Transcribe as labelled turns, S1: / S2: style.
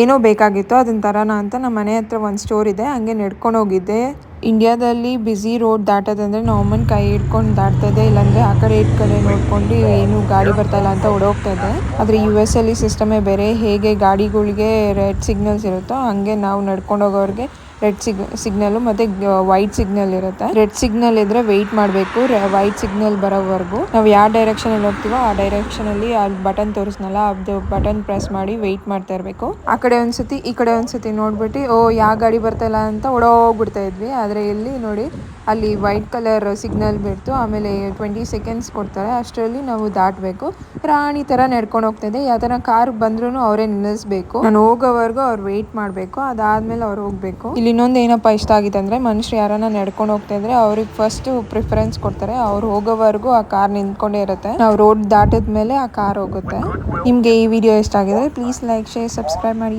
S1: ಏನೋ ಬೇಕಾಗಿತ್ತು ಅದನ್ನ ತರೋಣ ಅಂತ ನಮ್ಮ ಮನೆ ಹತ್ರ ಒಂದು ಸ್ಟೋರ್ ಇದೆ, ಹಂಗೆ ನಡ್ಕೊಂಡು ಹೋಗಿದ್ದೆ. ಇಂಡಿಯಾದಲ್ಲಿ ಬ್ಯುಸಿ ರೋಡ್ ದಾಟೋದಂದ್ರೆ ಅಮ್ಮನ ಕೈ ಹಿಡ್ಕೊಂಡು ದಾಟ್ತಾ ಇಲ್ಲಾಂದರೆ ಇಲ್ಲಾಂದ್ರೆ ಆ ಕಡೆ ಈ ಕಡೆ ನೋಡ್ಕೊಂಡು ಏನು ಗಾಡಿ ಬರ್ತಾಯಿಲ್ಲ ಅಂತ ಓಡೋಗ್ತಾ ಇದೆ. ಆದರೆ ಯು ಎಸ್ ಅಲ್ಲಿ ಸಿಸ್ಟಮೇ ಬೇರೆ, ಹೇಗೆ ಗಾಡಿಗಳಿಗೆ ರೆಡ್ ಸಿಗ್ನಲ್ಸ್ ಇರುತ್ತೋ ಹಂಗೆ ನಾವು ನಡ್ಕೊಂಡು ಹೋಗೋರಿಗೆ ರೆಡ್ ಸಿಗ್ ಸಿಗ್ನಲ್ಲು ಮತ್ತೆ ವೈಟ್ ಸಿಗ್ನಲ್ ಇರುತ್ತೆ. ರೆಡ್ ಸಿಗ್ನಲ್ ಇದ್ರೆ ವೆಯ್ಟ್ ಮಾಡಬೇಕು. ವೈಟ್ ಸಿಗ್ನಲ್ ಬರೋವರೆಗೂ ನಾವು ಯಾವ ಡೈರೆಕ್ಷನ್ ಅಲ್ಲಿ ಹೋಗ್ತೀವೋ ಆ ಡೈರೆಕ್ಷನ್ ಅಲ್ಲಿ ಅಲ್ಲಿ ಬಟನ್ ತೋರಿಸ್ನಲ್ಲ, ಅದು ಬಟನ್ ಪ್ರೆಸ್ ಮಾಡಿ ವೆಯ್ಟ್ ಮಾಡ್ತಾ ಇರಬೇಕು. ಆ ಕಡೆ ಒಂದ್ಸತಿ, ಈ ಕಡೆ ಒಂದ್ಸತಿ ನೋಡ್ಬಿಟ್ಟು, ಓ ಯಾವ ಗಾಡಿ ಬರ್ತಾ ಇಲ್ಲ ಅಂತ ಓಡೋಗ್ಬಿಡ್ತಾ ಇದ್ವಿ. ಆದರೆ ಇಲ್ಲಿ ನೋಡಿ, ಅಲ್ಲಿ ವೈಟ್ ಕಲರ್ ಸಿಗ್ನಲ್ ಬಿಡ್ತು. ಆಮೇಲೆ ಟ್ವೆಂಟಿ ಸೆಕೆಂಡ್ಸ್ ಕೊಡ್ತಾರೆ. ಅಷ್ಟರಲ್ಲಿ ನಾವು ದಾಟಬೇಕು. ರಾಣಿ ಥರ ನಡ್ಕೊಂಡು ಹೋಗ್ತಾ ಇದೆ. ಯಾವ ಥರ ಕಾರ್ ಬಂದ್ರೂ ಅವರೇ ನಿಲ್ಲಿಸ್ಬೇಕು. ನಾನು ಹೋಗೋವರೆಗೂ ಅವ್ರು ವೆಯ್ಟ್ ಮಾಡಬೇಕು. ಅದಾದ್ಮೇಲೆ ಅವ್ರು ಹೋಗಬೇಕು. ಇಲ್ಲಿ ಇನ್ನೊಂದು ಏನಪ್ಪ ಇಷ್ಟ ಆಗಿದೆ ಅಂದರೆ ಮನುಷ್ಯರು ಯಾರನ್ನ ನಡ್ಕೊಂಡು ಹೋಗ್ತಾ ಇದ್ರೆ ಅವ್ರಿಗೆ ಫಸ್ಟ್ ಪ್ರಿಫರೆನ್ಸ್ ಕೊಡ್ತಾರೆ. ಅವ್ರು ಹೋಗೋವರೆಗೂ ಆ ಕಾರ್ ನಿಂತ್ಕೊಂಡೇ ಇರುತ್ತೆ. ನಾವು ರೋಡ್ ದಾಟಿದ ಮೇಲೆ ಆ ಕಾರ್ ಹೋಗುತ್ತೆ. ನಿಮಗೆ ಈ ವಿಡಿಯೋ ಇಷ್ಟ ಆಗಿದ್ರೆ ಪ್ಲೀಸ್ ಲೈಕ್ ಶೇರ್ ಸಬ್ಸ್ಕ್ರೈಬ್ ಮಾಡಿ.